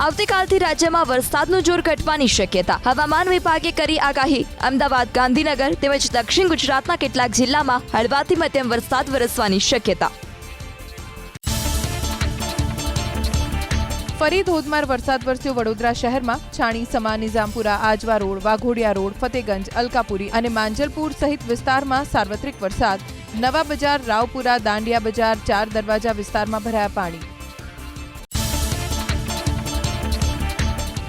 આવતીકાલથી રાજ્યમાં વરસાદનું જોર ઘટવાની શક્યતા. હવામાન વિભાગે કરી આગાહી. અમદાવાદ, ગાંધીનગર તેમજ દક્ષિણ ગુજરાતના કેટલાક જિલ્લામાં હળવાથી મધ્યમ વરસાદ વરસવાની શક્યતા. ફરી ધોધમાર વરસાદ વરસ્યો વડોદરા શહેરમાં. છાણી, સમા, નિઝામપુરા, આજવા રોડ, વાઘોડિયા રોડ, ફતેગંજ, અલકાપુરી અને માંજલપુર સહિત વિસ્તારમાં સાર્વત્રિક વરસાદ. નવા બજાર રાવપુરા, દાંડિયા બજાર, ચાર દરવાજા વિસ્તારમાં ભરાયા પાણી.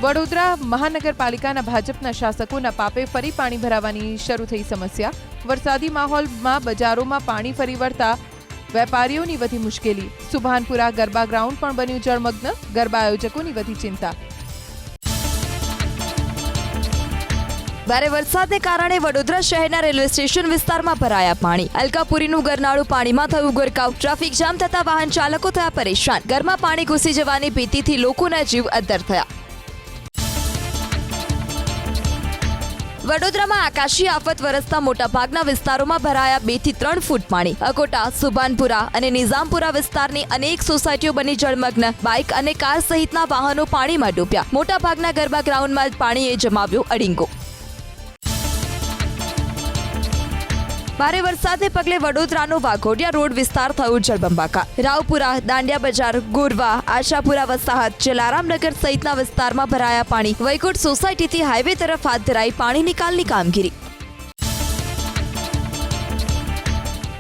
વડોદરા મહાનગરપાલિકાના ભાજપના શાસકોના પાપે ફરી પાણી ભરાવાની શરૂ થઈ સમસ્યા. વરસાદી માહોલમાં બજારોમાં પાણી ફરી વળતા વેપારીઓની વધી મુશ્કેલી. સુભાનપુરા ગરબા ગ્રાઉન્ડ પણ બન્યું જળમગ્ન. ગરબા આયોજકોની વધી ચિંતા. ભારે વરસાદને કારણે વડોદરા શહેરના રેલવે સ્ટેશન વિસ્તારમાં ભરાયા પાણી. અલકાપુરીનું ગરનાળું પાણીમાં થયું ગરકાવ. ટ્રાફિક જામ થતા વાહન ચાલકો થયા પરેશાન. ઘરમાં પાણી ઘૂસી જવાની ભીતિથી લોકોના જીવ અદ્ધર થયા. વડોદરામાં આકાશી આફત વરસતા મોટાભાગના વિસ્તારોમાં ભરાયા બેથી ત્રણ ફૂટ પાણી. અકોટા, સુભાનપુરા અને નિઝામપુરા વિસ્તારની અનેક સોસાયટીઓ બની જળમગ્ન. બાઇક અને કાર સહિતના વાહનો પાણીમાં ડૂબ્યા. મોટાભાગના ગરબા ગ્રાઉન્ડમાં પાણીએ જમાવ્યું અડીંગો. ભારે વરસાદને પગલે વડોદરાનો વાઘોડિયા રોડ વિસ્તાર થયો જળબંબાકાર. રાવપુરા, દાંડિયા બજાર, ગોરવા, આશાપુરા વસાહત, જલારામનગર સહિતના વિસ્તારમાં ભરાયા પાણી. વૈકુંઠ સોસાયટીથી હાઈવે તરફ હાથ ધરાઈ પાણી નિકાલની કામગીરી.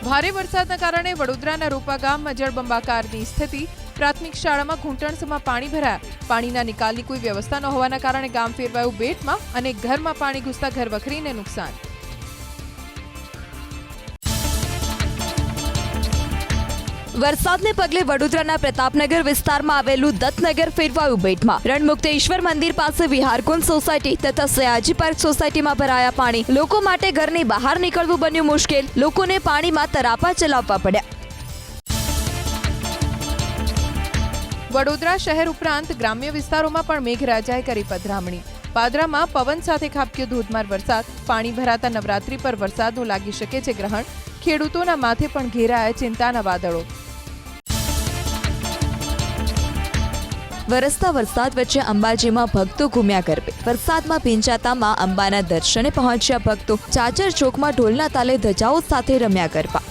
ભારે વરસાદના કારણે વડોદરાના રૂપા ગામમાં જળબંબાકારની સ્થિતિ. પ્રાથમિક શાળામાં ઘૂંટણસમાં પાણી ભરાયા. પાણીના નિકાલની કોઈ વ્યવસ્થા ન હોવાના કારણે ગામ ફેરવાયું બેટમાં અને ઘરમાં પાણી ઘૂસતા ઘર વખરીને નુકસાન. વરસાદને પગલે વડોદરાના પ્રતાપનગર વિસ્તારમાં આવેલું દત્તનગર ફેરવાયું બેટમાં. રણમુક્તેશ્વર મંદિર પાસે વિહારકુંજ સોસાયટી તથા સયાજી પાર્ક સોસાયટીમાં ભરાયા પાણી. લોકો માટે ઘરની બહાર નીકળવું બન્યું મુશ્કેલ. લોકોને પાણીમાં તરાપા ચલાવવા પડ્યા. વડોદરા શહેર ઉપરાંત ગ્રામ્ય વિસ્તારોમાં પણ મેઘરાજાએ કરી પધરામણી. પાદરામાં પવન સાથે ખાબક્યો ધોધમાર વરસાદ. પાણી ભરાતા નવરાત્રી પર વરસાદનું લાગી શકે છે ગ્રહણ. ખેડૂતોના માથે પણ ઘેરાયા ચિંતાના વાદળો. વરસતા વરસાદ વચ્ચે અંબાજીમાં ભક્તો ઘૂમ્યા ગરબે. વરસાદમાં ભીંજાતા માં અંબાના દર્શને પહોંચ્યા ભક્તો. ચાચર ચોકમાં ઢોલના તાલે ધજાઓ સાથે રમ્યા ગરબા.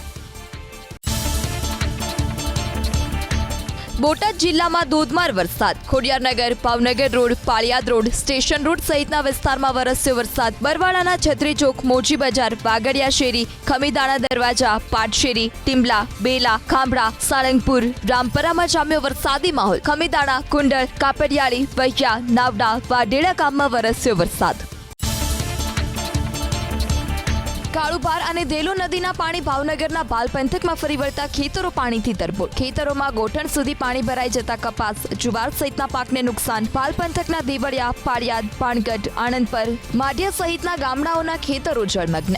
બોટાદ જિલ્લામાં ધોધમાર વરસાદ. Khodiyarnagar, Bhavnagar road, Paliyad road, station road સહિતના વિસ્તારમાં વરસ્યો વરસાદ. બરવાડાના છત્રી ચોક, મોજી બજાર, વાગડિયા શેરી, ખમીદાણા દરવાજા, પાટશેરી ટીમલા બેલા ખાંભડા સાળંગપુર, રામપરામાં જામ્યો વરસાદી માહોલ. ખમીદાણા કુંડળ કાપડિયાળી, વૈયા, નાવડા વાડેડા ગામમાં વરસ્યો વરસાદ. કાળુભાર અને દેલો નદીના પાણી ભાવનગરના બાલ પંથકમાં ફરી વળતા ખેતરો પાણીથી તરબોળ. ખેતરોમાં ગોઠણ સુધી પાણી ભરાઈ જતા કપાસ, જુવાર સહિતના પાકને નુકસાન. બાલ પંથકના દેવળિયા પાળિયાદ પાણગઢ આણંદપર, માઢિયા સહિતના ગામડાઓના ખેતરો જળમગ્ન.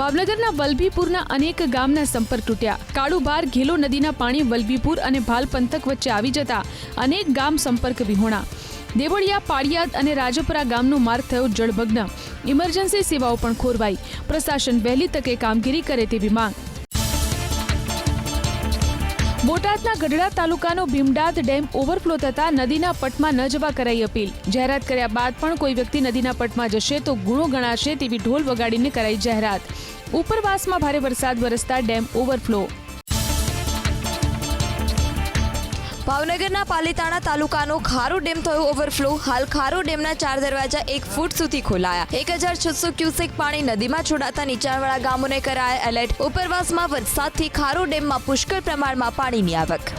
ભાવનગરના વલભીપુરના અનેક ગામના સંપર્ક તૂટ્યા. કાળુબાર ઘેલો નદીના પાણી વલભીપુર અને ભાલ પંથક વચ્ચે આવી જતા અનેક ગામ સંપર્ક વિહોણા. દેવળિયા, પાળિયાદ અને રાજપરા ગામનો માર્ગ થયો જળભગ્ન. ઇમરજન્સી સેવાઓ પણ ખોરવાઈ. પ્રશાસન વહેલી તકે કામગીરી કરે તેવી માંગ. બોટાદના ગઢડા તાલુકાનો ભીમડાદ ડેમ ઓવરફ્લો થતા નદીના પટમાં ન જવા કરાઈ અપીલ. જાહેરાત કર્યા બાદ પણ કોઈ વ્યક્તિ નદીના પટમાં જશે તો ગુણો ગણાશે તેવી ઢોલ વગાડીને કરાઈ જાહેરાત. ઉપરવાસમાં ભારે વરસાદ વરસતા ડેમ ઓવરફ્લો. ભાવનગરના પાલીતાણા તાલુકાનો ખારો ડેમ થયો ઓવરફ્લો. હાલ ખારો ડેમના ચાર દરવાજા એક ફૂટ સુધી ખોલાયા. એક હજાર છસો ક્યુસેક પાણી નદીમાં છોડાતા નીચાણવાળા ગામોને કરાયા એલર્ટ. ઉપરવાસમાં વરસાદથી ખારો ડેમમાં પુષ્કળ પ્રમાણમાં પાણીની આવક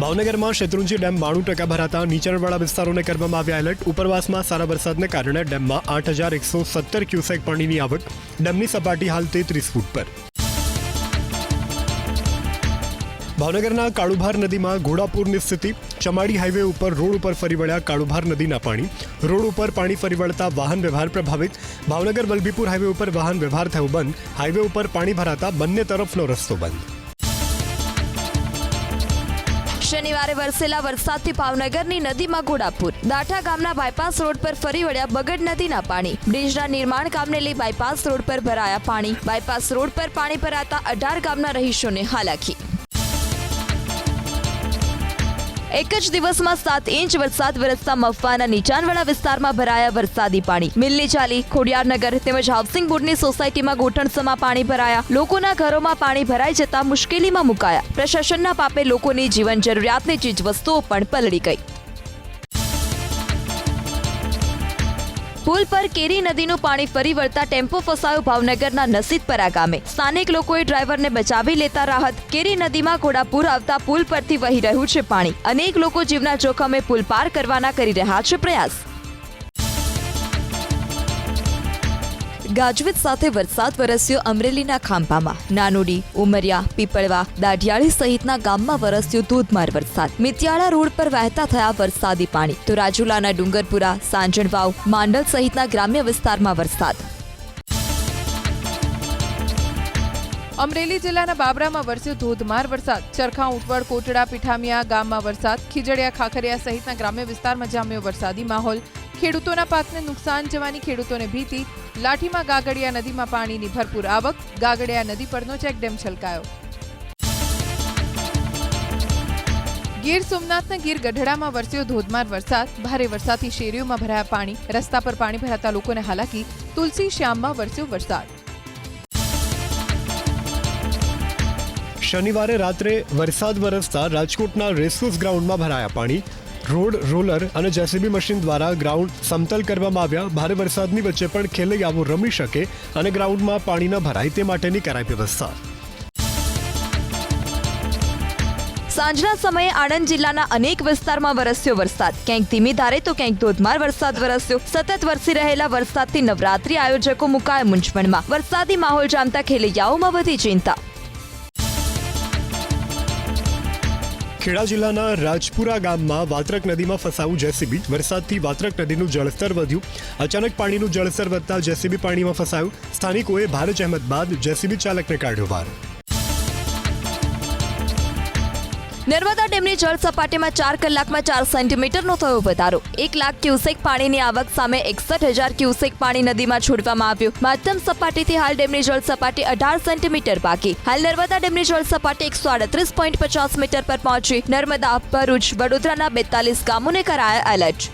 ભાવનગરમાં શેત્રુંજી ડેમ બાણું ટકા ભરાતા નીચાણવાળા વિસ્તારોને કરવામાં આવ્યા એલર્ટ. ઉપરવાસમાં સારા વરસાદને કારણે ડેમમાં આઠ હજાર એકસો સત્તર ક્યુસેક પાણીની આવક. ડેમની સપાટી હાલ તેત્રીસ ફૂટ પર. ભાવનગરના કાળુભાર નદીમાં ઘોડાપુરની સ્થિતિ. ચમાડી હાઈવે ઉપર રોડ ઉપર ફરી વળ્યા કાળુભાર નદીના પાણી. રોડ ઉપર પાણી ફરી વળતા વાહન વ્યવહાર પ્રભાવિત. ભાવનગર વલભીપુર હાઈવે ઉપર વાહન વ્યવહાર થયો બંધ. હાઈવે ઉપર પાણી ભરાતા બંને તરફનો રસ્તો બંધ. શનિવારે વરસેલા વરસાદથી ભાવનગરની નદીમાં ઘોડાપુર. દાઠા ગામના બાયપાસ રોડ પર ફરી વળ્યા બગડ નદીના પાણી. બ્રિજના નિર્માણ કામને લઈ બાયપાસ રોડ પર ભરાયા પાણી. બાયપાસ રોડ પર પાણી ભરાતા અઢાર ગામના રહીશોને હાલાકી. એક જ દિવસમાં સાત ઇંચ વરસાદ વરસતા મફવાના નીચાણવાળા વિસ્તારમાં ભરાયા વરસાદી પાણી. મિલ્લી ચાલી ખોડિયારનગર તેમજ હાઉસિંગ બોર્ડની સોસાયટીમાં ગોઠણસમાં પાણી ભરાયા. લોકોના ઘરોમાં પાણી ભરાઈ જતા મુશ્કેલીમાં મુકાયા. પ્રશાસનના પાપે લોકોની જીવન જરૂરિયાતની ચીજ વસ્તુઓ પણ પલળી ગઈ. પુલ પર કેરી નદીનું પાણી ફરી વળતા ટેમ્પો ફસાયો ભાવનગરના નસીદપરા ગામે. સ્થાનિક લોકોએ ડ્રાઈવરને બચાવી લેતા રાહત. કેરી નદીમાં ઘોડાપુર આવતા પુલ પરથી વહી રહ્યું છે પાણી. અનેક લોકો જીવના જોખમે પુલ પાર કરવાના કરી રહ્યા છે પ્રયાસ. ગાજવીજ સાથે વરસાદ વરસ્યો અમરેલીના ખાંભામાં. નાનોડી, ઉમરિયા, પીપળવા, દાઢિયાળી સહિતના ગામમાં વરસ્યો ધોધમાર વરસાદ. મિતિયાળા રોડ પર વહેતા થયા વરસાદી પાણી. તો રાજુલાના ડુંગરપુરા, સાંજણવાવ, માંડલ સહિતના ગ્રામ્ય વિસ્તારમાં વરસાદ. અમરેલી જિલ્લાના બાબરામાં વરસ્યો ધોધમાર વરસાદ. ચરખા ઉંટવડ કોટડા, પીઠામિયા ગામમાં વરસાદ. ખીજડીયા, ખાખરિયા સહિતના ગ્રામ્ય વિસ્તારમાં જામ્યો વરસાદી માહોલ. ખેડૂતોના પાકને નુકસાન જવાની ખેડૂતોને ભીતિ, લાઠીમાં ગાગડિયા નદીમાં પાણીની ભરપૂર આવક, ગાગડિયા નદી પરનો ચેકડેમ છલકાયો. ગીર સોમનાથના ગીર ગઢડામાં વરસ્યો ધોધમાર વરસાદ. ભારે વરસાદથી શેરીઓમાં ભરાયા પાણી. રસ્તા પર પાણી ભરાતા લોકોને હાલાકી. તુલસી શ્યામમાં વરસ્યો વરસાદ. શનિવારે રાત્રે વરસાદ વરસતા રાજકોટના રેસકોર્સ ગ્રાઉન્ડમાં ભરાયા પાણી. રોડ, રોલર અને જેસીબી મશીન દ્વારા ગ્રાઉન્ડ સમતલ કરવામાં આવ્યા. ભારે વરસાદની વચ્ચે પણ ખેલૈયાઓ રમી શકે અને ગ્રાઉન્ડમાં પાણી ન ભરાય તે માટેની કરાઈ વ્યવસ્થા. સાંજના સમયે આણંદ જિલ્લાના અનેક વિસ્તારમાં વરસ્યો વરસાદ. ક્યાંક ધીમી ધારે તો ક્યાંક ધોધમાર વરસાદ વરસ્યો. સતત વરસી રહેલા વરસાદથી નવરાત્રી આયોજકો મુકાયા મૂંઝવણમાં. વરસાદી માહોલ જામતા ખેલૈયાઓમાં વધી ચિંતા. ખેડા જિલ્લાના રાજપુરા ગામમાં વાત્રક નદીમાં ફસાવું જેસીબી. વરસાદથી વાત્રક નદીનું જળસ્તર વધ્યું. અચાનક પાણીનું જળસ્તર વધતા જેસીબી પાણીમાં ફસાયું. સ્થાનિકોએ ભારે જહેમત બાદ જેસીબી ચાલકને કાઢ્યો બહાર નર્મદા ડેમની જળ સપાટીમાં ચાર કલાકમાં ચાર સેન્ટીમીટરનો થયો વધારો. એક લાખ ક્યુસેક પાણીની આવક સામે એકસઠ હજાર ક્યુસેક પાણી નદીમાં છોડવામાં આવ્યું. મહત્તમ સપાટીથી હાલ ડેમની જળ સપાટી અઢાર સેન્ટીમીટર બાકી. હાલ નર્મદા ડેમની જળ સપાટી એકસો આડત્રીસ પોઈન્ટ પચાસ મીટર પર પહોંચી. નર્મદા, ભરૂચ, વડોદરાના બેતાલીસ ગામોને કરાયા એલર્ટ.